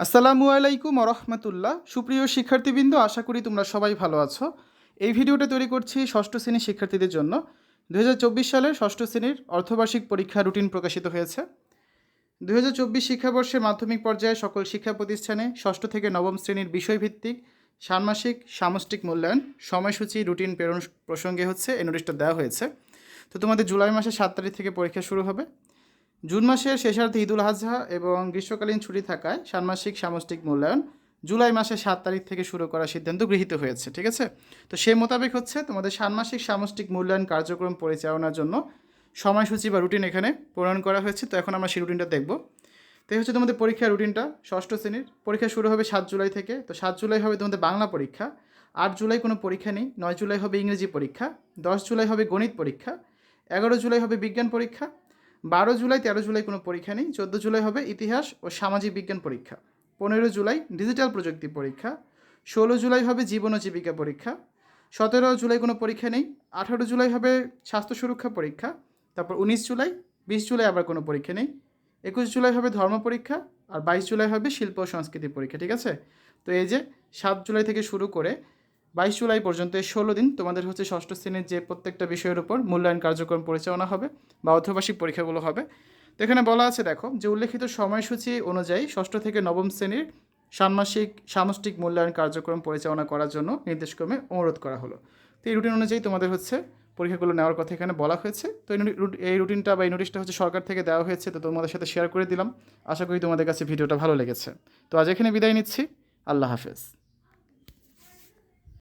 আসসালামু আলাইকুম রহমতুল্লাহ। সুপ্রিয় শিক্ষার্থীবৃন্দ, আশা করি তোমরা সবাই ভালো আছো। এই ভিডিওটা তৈরি করছি ষষ্ঠ শ্রেণির শিক্ষার্থীদের জন্য। দু হাজার চব্বিশ সালের ষষ্ঠ শ্রেণির অর্ধবার্ষিক পরীক্ষা রুটিন প্রকাশিত হয়েছে। দু শিক্ষাবর্ষে মাধ্যমিক পর্যায়ে সকল শিক্ষা প্রতিষ্ঠানে ষষ্ঠ থেকে নবম শ্রেণির বিষয়ভিত্তিক, ষান্মাসিক, সামষ্টিক মূল্যায়ন, সময়সূচি, রুটিন প্রেরণ প্রসঙ্গে হচ্ছে এই নোটিশটা দেওয়া হয়েছে। তো তোমাদের জুলাই মাসের সাত তারিখ থেকে পরীক্ষা শুরু হবে। জুন মাসের শেষার্ধে ঈদুল আজহা এবং গ্রীষ্মকালীন ছুটি থাকায় ষান্মাসিক সামষ্টিক মূল্যায়ন জুলাই মাসের সাত তারিখ থেকে শুরু করার সিদ্ধান্ত গৃহীত হয়েছে, ঠিক আছে? তো সে মোতাবেক হচ্ছে তোমাদের ষান্মাসিক সামষ্টিক মূল্যায়ন কার্যক্রম পরিচালনার জন্য সময়সূচি বা রুটিন এখানে প্রণয়ন করা হয়েছে। তো এখন আমরা সেই রুটিনটা দেখব। তো হচ্ছে তোমাদের পরীক্ষার রুটিনটা, ষষ্ঠ শ্রেণির। পরীক্ষা শুরু হবে সাত জুলাই থেকে। তো সাত জুলাই হবে তোমাদের বাংলা পরীক্ষা, আট জুলাই কোনো পরীক্ষা নেই, নয় জুলাই হবে ইংরেজি পরীক্ষা, দশ জুলাই হবে গণিত পরীক্ষা, এগারো জুলাই হবে বিজ্ঞান পরীক্ষা বারো জুলাই, তেরো জুলাই কোনো পরীক্ষা নেই। চোদ্দ জুলাই হবে ইতিহাস ও সামাজিক বিজ্ঞান পরীক্ষা। পনেরো জুলাই ডিজিটাল প্রযুক্তি পরীক্ষা। ষোলো জুলাই হবে জীবন ও জীবিকা পরীক্ষা। সতেরো জুলাই কোনো পরীক্ষা নেই। আঠারো জুলাই হবে স্বাস্থ্য সুরক্ষা পরীক্ষা। তারপর উনিশ জুলাই, বিশ জুলাই আবার কোনো পরীক্ষা নেই। একুশ জুলাই হবে ধর্ম পরীক্ষা আর বাইশ জুলাই হবে শিল্প ও সংস্কৃতি পরীক্ষা, ঠিক আছে? তো এই যে সাত জুলাই থেকে শুরু করে বাইশ জুলাই পর্যন্ত এই ষোলো দিন তোমাদের হচ্ছে ষষ্ঠ শ্রেণির যে প্রত্যেকটা বিষয়ের উপর মূল্যায়ন কার্যক্রম পরিচালনা হবে বা অর্ধবার্ষিক পরীক্ষাগুলো হবে। তো এখানে বলা আছে দেখো যে উল্লেখিত সময়সূচি অনুযায়ী ষষ্ঠ থেকে নবম শ্রেণির ষান্মাসিক সামষ্টিক মূল্যায়ন কার্যক্রম পরিচালনা করার জন্য নির্দেশক্রমে অনুরোধ করা হলো। তো এই রুটিন অনুযায়ী তোমাদের হচ্ছে পরীক্ষাগুলো নেওয়ার কথা এখানে বলা হয়েছে। তো এই রুট- এই রুটিনটা বা এই নোটিশটা হচ্ছে সরকার থেকে দেওয়া হয়েছে, তো তোমাদের সাথে শেয়ার করে দিলাম। আশা করি তোমাদের কাছে ভিডিওটা ভালো লেগেছে। তো আজ এখানে বিদায় নিচ্ছি। আল্লাহ হাফেজ।